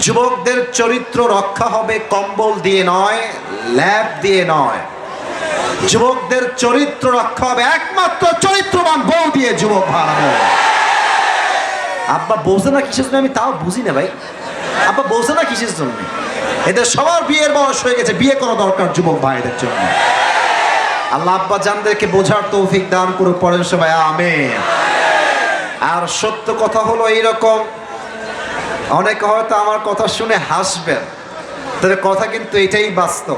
যুবকদের চরিত্র রক্ষা হবে কম্বল দিয়ে নয় ল্যাব দিয়ে নয়। যুবকদের চরিত্র রক্ষা হবে একমাত্র চরিত্রবান বউ দিয়ে, যুবক ভাড়াবো আব্বা বলছে না কিসের জন্য? আমি তাও বুঝি না ভাই। আব্বা বলছে না কিসের জন্য? এদের সবার বিয়ের বয়স হয়ে গেছে, বিয়ে করা দরকার যুবক ভাইদের জন্য। আল্লাহ আব্বা জানদেরকে বোঝার তৌফিক দান করে পড়েন সবাই আমেন। আর সত্য কথা হলো এইরকম অনেকে হয়তো আমার কথা শুনে হাসবেন। তবে কথা কিন্তু এটাই বাস্তব।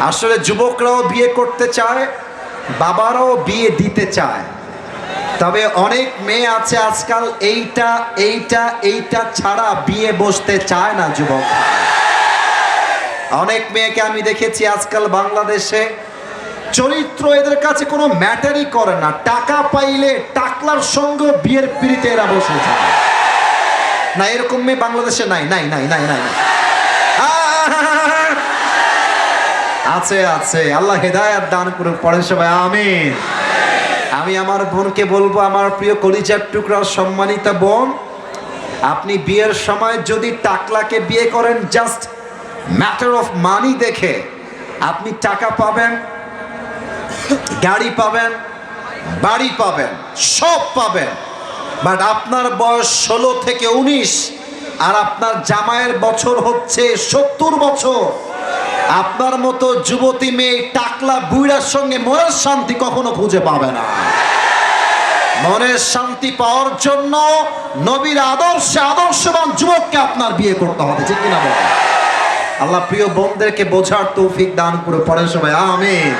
আসলে যুবকরাও বিয়ে করতে চায়, বাবারাও বিয়ে দিতে চায়। তবে অনেক মেয়ে আছে আজকাল এইটা এইটা এইটা ছাড়া বিয়ে বসতে চায় না যুবক। অনেক মেয়েকে আমি দেখেছি আজকাল বাংলাদেশে চরিত্র এদের কাছে কোনো ম্যাটারই করে না। টাকা পাইলে টাকলার সঙ্গে বিয়ের পিড়িতে এরা বসে যায় না এরকম মেয়ে বাংলাদেশে নাই নাই নাই নাই নাই! আছে আছে। আল্লাহ হেদায়াত দান করে পড়েন সবাই, আমিন। আমি আমার বোনকে বলব, আমার প্রিয় কলিজার টুকরা, সম্মানিত বোন, আপনি বিয়ের সময় যদি টাকলাকে বিয়ে করেন জাস্ট ম্যাটার অফ মানি দেখে, আপনি টাকা পাবেন, গাড়ি পাবেন, বাড়ি পাবেন, সব পাবেন। বাট আপনার বয়স ষোলো থেকে উনিশ, আর আপনার জামাইয়ের বছর হচ্ছে সত্তর বছর। আপনার মতো যুবতী মেয়ে টাকলা বুইড়ার সঙ্গে মনের শান্তি কখনো খুঁজে পাবে না। মনের শান্তি পাওয়ার জন্য নবীর আদর্শে আদর্শবান যুবককে আপনার বিয়ে করতে হবে, ঠিক কিনা বলেন আল্লাহ প্রিয় বোনদেরকে বোঝার তৌফিক দান করে পড়েন সবাই, আমিন।